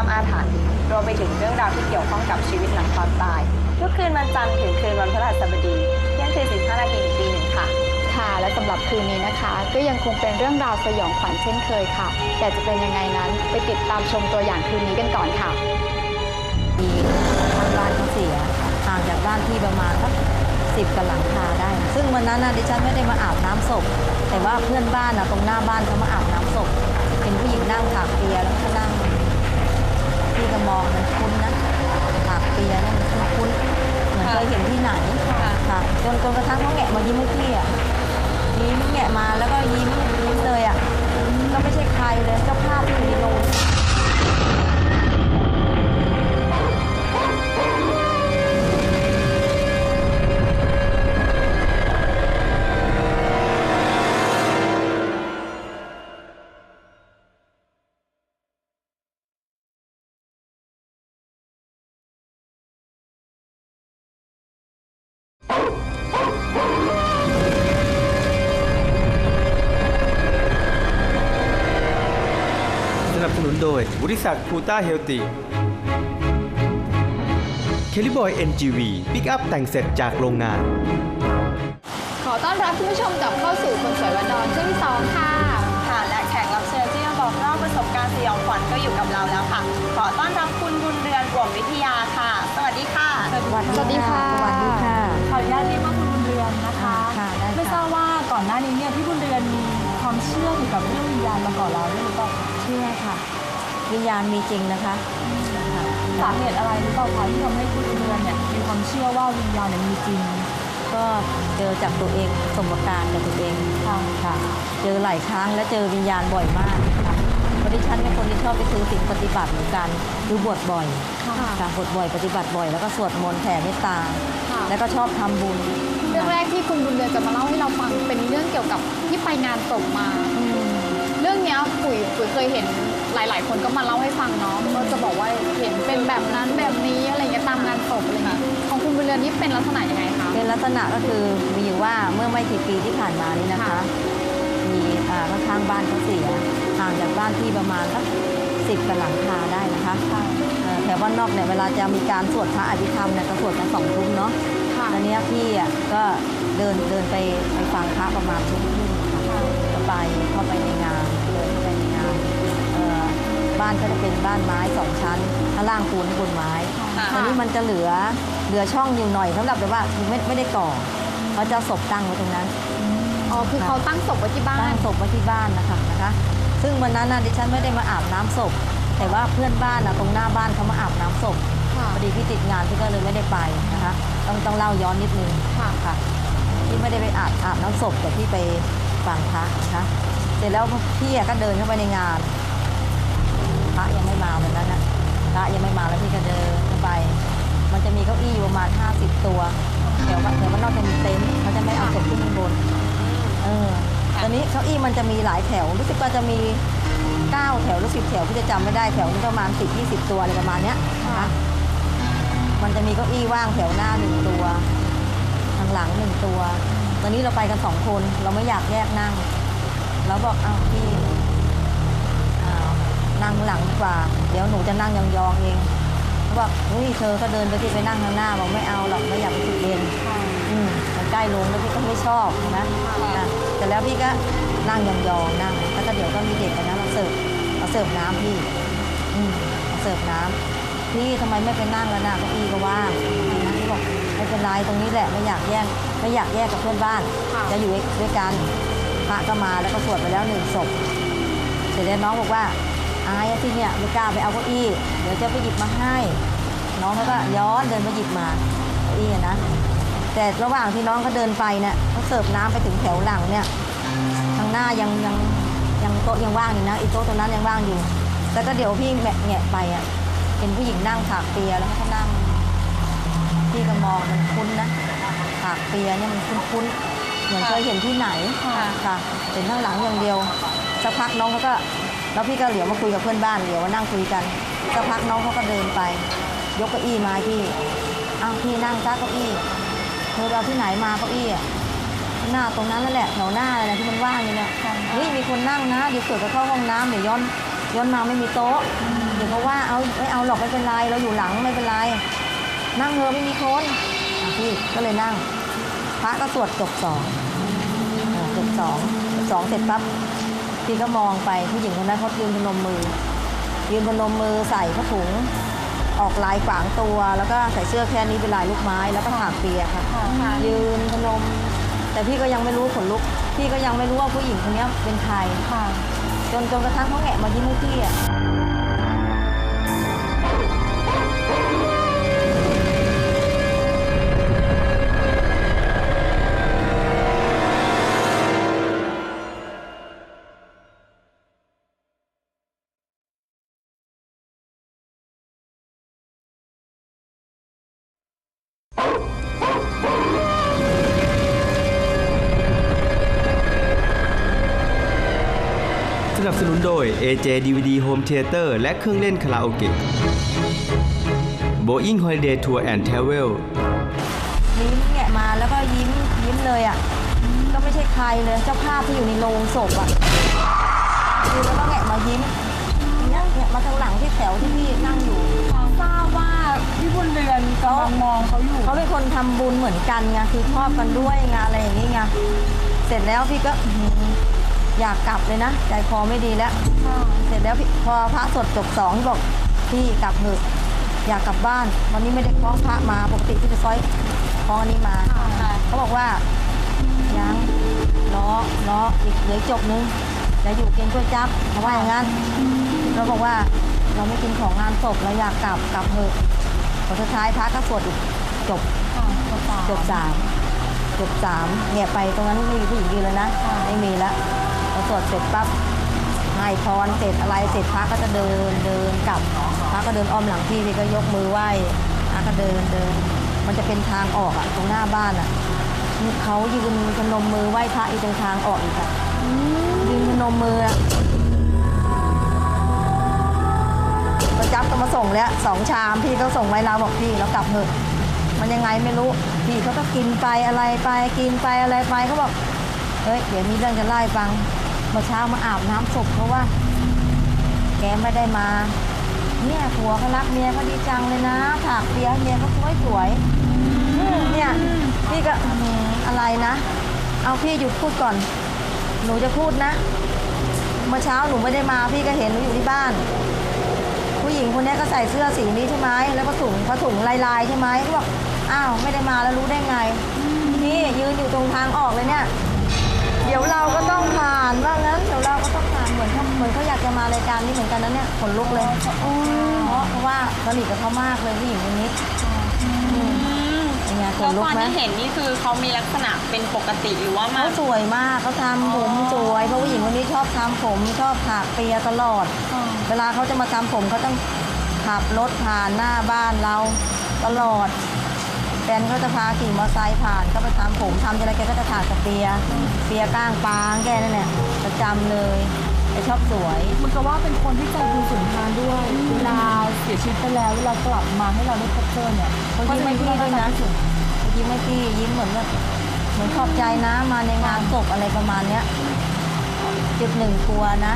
ความอาถรรพ์รวมไปถึงเรื่องราวที่เกี่ยวข้องกับชีวิตหลังความตาย ทุกคืนวันจันทร์ถึงคืนวันพฤหัสบดีเที่ยงคืน15นาทีถึงตีหนึ่งค่ะ ค่ะ และสำหรับคืนนี้นะคะ ก็ยังคงเป็นเรื่องราวสยองขวัญเช่นเคยค่ะ แต่จะเป็นยังไงนั้นไปติดตามชมตัวอย่างคืนนี้กันก่อนค่ะมีทางบ้านเขาเสียห่างจากบ้านที่ประมาณสักสิบกับหลังคาได้ ซึ่งวันนั้นนะดิฉันไม่ได้มาอาบน้ำศพ แต่ว่าเพื่อนบ้านนะตรงหน้าบ้านเขามาอาบน้ำศพ เป็นผู้หญิงนั่งถากเปียแล้วก็นั่ง พี่ก็มองมันคุ้นนะถากเปียนั่นมันคุ้นๆเหมือนเคยเห็นที่ไหนค่ะจนจนกระทั่งเขาแงะมายิ้มให้พี่อะยิ้มแงะมาแล้วก็ยิ้มยิ้มเลยอะก็ไม่ใช่ใครเลยเจ้าภาพที่อยู่ในโรง โดยบริษัทคูต้าเฮลติเคลิบอย NGV ปิกอัพแต่งเสร็จจากโรงงาน ขอต้อนรับคุณผู้ชมกลับเข้าสู่คนสวยวันดอนช่วงที่สองค่ะค่ะและแขกรับเชิญที่จะบอกเล่าประสบการณ์สยองขวัญก็อยู่กับเราแล้วค่ะ ขอต้อนรับคุณบุญเรือนอ่วมวิทยาค่ะ สวัสดีค่ะ สวัสสวัสดีดีค่ะค่ะ สวัสดีค่ะขออนุญาตเรียกว่าคุณบุญเรือนนะคะค่ะได้ค่ะไม่ทราบว่าก่อนหน้านี้เนี่ยพี่บุญเรือนมีความเชื่อเกี่ยวกับเรื่องวิญญาณมาก่อนแล้วด้วยหรือเปล่าคะเชื่อค่ะ วิญญาณมีจริงนะคะค่ะสาเหตุอะไรหรือเปล่าคะที่ทำให้คุณบุญเรือนเนี่ยมีความเชื่อว่าวิญญาณเนี่ยมีจริง ก็เจอจากตัวเองประสมการณ์จากตัวเองค่ะค่ะ เจอหลายครั้งและเจอวิญญาณบ่อยมากค่ะเพราะดิฉันเป็นคนที่ชอบไปซื้อสิ่งปฏิบัติเหมือนกันคือบวชบ่อยค่ะค่ะบวชบ่อยปฏิบัติบ่อย แล้วก็สวดมนต์แผ่เมตตา ค่ะ แล้วก็ชอบทำบุญ เรื่องแรกที่คุณบุญเรือนจะมาเล่าให้เราฟังเป็นเรื่องเกี่ยวกับที่ไปงานศพมา อืม เรื่องเนี้ยปุ๋ยปุ๋ยเคยเห็น หลายๆคนก็มาเล่าให้ฟังเนาะก็จะบอกว่าเห็นเป็นแบบนั้นแบบนี้อะไรเงี้ยตามงานศพอะไรเงี้ยของคุณบุญเรือนนี่เป็นลักษณะยังไงคะเป็นลักษณะก็คือมีอยู่ว่าเมื่อไม่กี่ปีที่ผ่านมานี้นะคะค่ะมีอ่าข้างๆบ้านเขาเสียห่างจากบ้านที่ประมาณสักสิบกับหลังคาได้นะคะเอ่อแถวบ้านนอกเนี่ยเวลาจะมีการสวดพระอภิธรรมเนี่ยก็สวดกันสองทุ่มเนาะค่ะตอนนี้ยพี่อะก็เดินเดินไปไปฟังพระประมาณทุ่มครึ่งค่ะก็ไปเข้าไปในงานเดินเข้าไปในงานเอ่อ บ้านก็จะเป็นบ้านไม้สองชั้นข้างล่างปูนข้างบนไม้ค่ะตอนนี้มันจะเหลือเหลือช่องอยู่หน่อยสำหรับแบบว่าคือไม่ไม่ได้ก่อเขาจะเอาศพตั้งไว้ตรงนั้นอ๋อคือเขาตั้งศพไว้ที่บ้าตั้นงศพไว้ที่บ้านนะคะนะคะ ซึ่งวันนั้นนะดิฉันไม่ได้มาอาบน้ำศพ แต่ว่าเพื่อนบ้านนะตรงหน้าบ้านเขามาอาบน้ำศพค่ะพอดีพี่ติดงานพี่ก็เลยไม่ได้ไปนะคะ ต้องต้องเล่าย้อนนิดนึงค่ะค่ะพี่ไม่ได้ไปอาบอาบน้ำศพแต่พี่ไปฟังพระนะคะเสร็จแล้วพี่อะก็เดินเข้าไปในงานพ ระยังไม่มาวันนั้นนะพระยังไม่มาแล้วพี่ก็เดินเข้าไป มันจะมีเก้าอี้อยู่ประมาณ50 ตัวแถวบ้านแถวบ้านนอกจะมีเต็นท์เขาจะไม่เอาศพขึ้นข้างบนเออตอนนี้เก้าอี้มันจะมีหลายแถวรู้สึกว่าจะมี9แถวหรือ10แถวพี่จะจำไม่ได้แถวนี้ประมาณ10 20 ตัวอะไรประมาณเนี้ยนะคะมันจะมีเก้าอี้ว่างแถวหน้าหนึ่งตัวทางหลังหนึ่งตัว ตอนนี้เราไปกันสองคนเราไม่อยากแยกนั่งเราบอกอ้าวพี่ นั่งหลังดีกว่า เดี๋ยวหนูจะนั่งยองๆเองเขาบอกเฮ้ยเธอก็เดินไปที่ไปนั่งข้างหน้าบอกไม่เอาหรอกไม่อยากไปติดเลนอืมมันใกล้ลงแล้วพี่ก็ไม่ชอบนะนะแต่แล้วพี่ก็นั่งยองๆนั่งแล้วก็เดี๋ยวก็มีเด็กกันนะมาเสิร์ฟมาเสิร์ฟน้ำพี่อืมมาเสิร์ฟน้ำพี่ทำไมไม่ไปนั่งแล้วนะเก้าอี้ก็ว่างนะพี่บอกไม่เป็นไรตรงนี้แหละไม่อยากแย่งไม่อยากแยกกับเพื่อนบ้านค่ะจะอยู่ด้วยกันพระก็มาแล้วก็สวดไปแล้วหนึ่งศพเสร็จแล้วน้องบอกว่า อายอะที่เนี่ยไม่กล้าไปเอาเก้าอี้ เดี๋ยวจะไปหยิบมาให้ น้องเขาก็ย้อนเดินมาหยิบมาเก้าอี้อะนะ แต่ระหว่างที่น้องเขาเดินไปเนี่ยเขาเสิร์ฟน้ำไปถึงแถวหลังเนี่ยทางหน้ายังยังยังโต๊ะยังว่างอยู่นะอีกโต๊ะตรงนั้นยังว่างอยู่แต่ก็เดี๋ยวพี่แงะแงะไปอะเห็นผู้หญิงนั่งถากเปียแล้วเขาก็นั่งพี่ก็มองมันคุ้นนะถากเปียเนี่ยมันคุ้นๆเหมือนเคยเห็นที่ไหนค่ะเห็นข้างหลังอย่างเดียวสักพักน้องเขาก็ แล้วพี่ก็เหลียวมาคุยกับเพื่อนบ้านเหลียวมานั่งคุยกันสักพักน้องเขาก็เดินไป ยกเก้าอี้มาพี่อ้าวพี่นั่งจ้าเก้าอี้เธอเอาที่ไหนมาเก้าอี้อะหน้าตรงนั้นนั่นแหละแถวหน้าอะไรที่มันว่างอยู่เนี่ยเฮ้ยมีคนนั่งนะเดี๋ยวเกิดไปเข้าห้องน้ำเดี๋ยวย้อนย้อนมาไม่มีโต๊ะเดี๋ยวเขาว่าเอาไม่เอาหรอกไม่เป็นไรเราอยู่หลังไม่เป็นไรนั่งเธอไม่มีคนอะพี่ก็เลยนั่ง พระก็สวดจบสองจบสองจบสองเสร็จปั๊บ พี่ก็มองไปผู้หญิงคนนั้นเขายืนพนมมือ ยืนพนมมือใส่ผ้าถุง ออกลายขวางตัว แล้วก็ใส่เสื้อแค่นี้เป็นลายลูกไม้ แล้วก็ถากเปียค่ะ ยืนพนม แต่พี่ก็ยังไม่รู้ขนลุก พี่ก็ยังไม่รู้ว่าผู้หญิงคนนี้เป็นใครจนจนกระทั่งเขาแงะมายิ้มให้พี่อะ สนับสนุนโดย AJ DVD Home Theater และเครื่องเล่นคาราโอเกะ Boeing Holiday Tour and Travel ยิ้มแงะมาแล้วก็ยิ้มยิ้มเลยอะ ก็ไม่ใช่ใครเลยเจ้าภาพที่อยู่ในโรงศพอะดูแล้วก็แงะมายิ้มเนี่ยแงะมาทางหลังที่แถวที่พี่นั่งอยู่ทราบว่าพี่บุญเรือนกำลังมองเขาอยู่เขาเป็นคนทำบุญเหมือนกันไงคือชอบกันด้วยไงอะไรอย่างนี้ไงเสร็จแล้วพี่ก็อื้อหือ อยากกลับเลยนะ ใจคอไม่ดีแล้วเสร็จแล้วพี่พอพระสดจบสองพี่บอกพี่กลับเถอะอยากกลับบ้าน วันนี้ไม่ได้คล้องพระมาปกติพี่จะซ้อยคล้องอันนี้มาเขาบอกว่ายังล้อล้ออีกเหลืออีกจบนึงแล้วอยู่กินก๋วยจั๊บเขาว่าอย่างนั้นเราบอกว่าเราไม่กินของงานศพเราอยากกลับกลับเถอะพอสุดท้ายพระก็สวดอีกจบจบสามจบสามเงียบไปตรงนั้นไม่มีผู้หญิงยืนเลยนะ ไม่มีแล้วพอ สวดเสร็จปั๊บให้พรเสร็จอะไรเสร็จพระก็จะเดินเดินกลับพระก็เดินอ้อมหลังพี่พี่ก็ยกมือไหว้พระก็เดินเดิน มันจะเป็นทางออกอะตรงหน้าบ้านอะเขายืนพนมมือไหว้พระอีกตรงทางออกอีกอะยืนพนมมือประจับก็มาส่งแล้วสองชามพี่ก็ส่งไว้เราบอกพี่เรากลับเถอะมันยังไงไม่รู้พี่เขาก็กินไปอะไรไปกินไปอะไรไปเขาบอกเฮ้ยเดี๋ยวมีเรื่องจะไล่ฟัง เมื่อเช้ามาอาบน้ำศพเขาะว่า แกไม่ได้มา เนี่ยผัวเขารักเมียเขาดีจังเลยนะถากเปียเมียเขาสวยสวยเนี่ยพี่ก็อะไรนะ เอาพี่หยุดพูดก่อน หนูจะพูดนะเมื่อเช้าหนูไม่ได้มาพี่ก็เห็นหนูอยู่ที่บ้าน ผู้หญิงคนนี้ก็ใส่เสื้อสีนี้ใช่ไหมแล้วก็ถุงผ้าถุงลายๆใช่ไหมเขาบอกอ้าวไม่ได้มาแล้วรู้ได้ไงนี่ยืนอยู่ตรงทางออกเลยเนี่ย ดี๋ยวเราก็ต้องผ่านว่างั้นเดี๋ยวเราก็ต้องผ่านเหมือนเขาเหมือนเขาอยากจะมารายการนี้เหมือนกันนะเนี่ยขนลุกเลยเพราะเพราะว่าสนิทกับเขามากเลยผู้หญิงคนนี้เป็นไงขแล้นวลุตกอนไหม ที่เห็นนี่คือเขามีลักษณะเป็นปกติหรือว่ามา เขาสวยมากเขาทำผมสวยเพราะผู้หญิงคนนี้ชอบทำผมชอบถากเปียตลอด เวลาเขาจะมาทำผมเขาต้องขับรถผ่านหน้าบ้านเราตลอดแฟนเขาจะพาขี่มอเตอร์ไซค์ผ่านก็ไปทำผมทำอะไรแกก็จะถากกับเปียเปียก้างปางแกนั่นแหละประจำเลยแกชอบสวยมันก็ว่าเป็นคนที่ใจบุญสุนทานด้วยเวลาเสียชีวิตไปแล้วเวลากลับมาให้เราได้พบเจอเนี่ยเขายิ้มให้พี่ด้วยนะเขายิ้มให้พี่ยิ้มเหมือนแบบเหมือนขอบใจนะมาในงานศพอะไรประมาณเนี้ยจุดหนึ่งกลัวนะ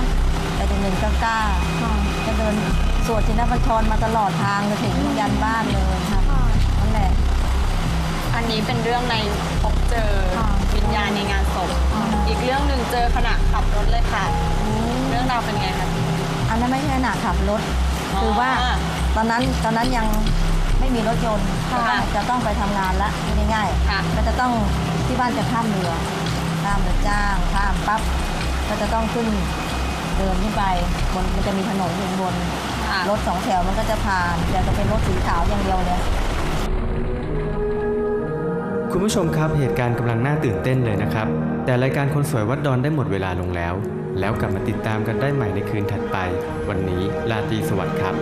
แต่จุดหนึ่งก็กล้าจะเดินสวดชินบัญชรมาตลอดทางจะถึงยันบ้านเลยค่ะนั่นแหละ อันนี้เป็นเรื่องในพบเจอวิญญาณในงานศพ อีกเรื่องหนึ่งเจอขณะขับรถเลยค่ะ เรื่องราวเป็นไงคะอันนั้นไม่ใช่ขณะขับรถอ๋อคือว่าตอนนั้นตอนนั้นยังไม่มีรถยนต์ค่ะจะต้องไปทำงานละไม่ง่ายๆค่ะก็จะต้องที่บ้านจะข้ามเรือข้ามเรือจ้างข้ามปั๊บก็จะต้องขึ้นเดินขึ้นไปบนมันจะมีถนนอยู่บนค่ะรถสองแถวมันก็จะผ่านแต่จะเป็นรถสีขาวอย่างเดียวเลย คุณผู้ชมครับเหตุการณ์กำลังน่าตื่นเต้นเลยนะครับ แต่รายการคนสวยวัดดอนได้หมดเวลาลงแล้ว แล้วกลับมาติดตามกันได้ใหม่ในคืนถัดไป วันนี้ลาตรีสวัสดิ์ครับ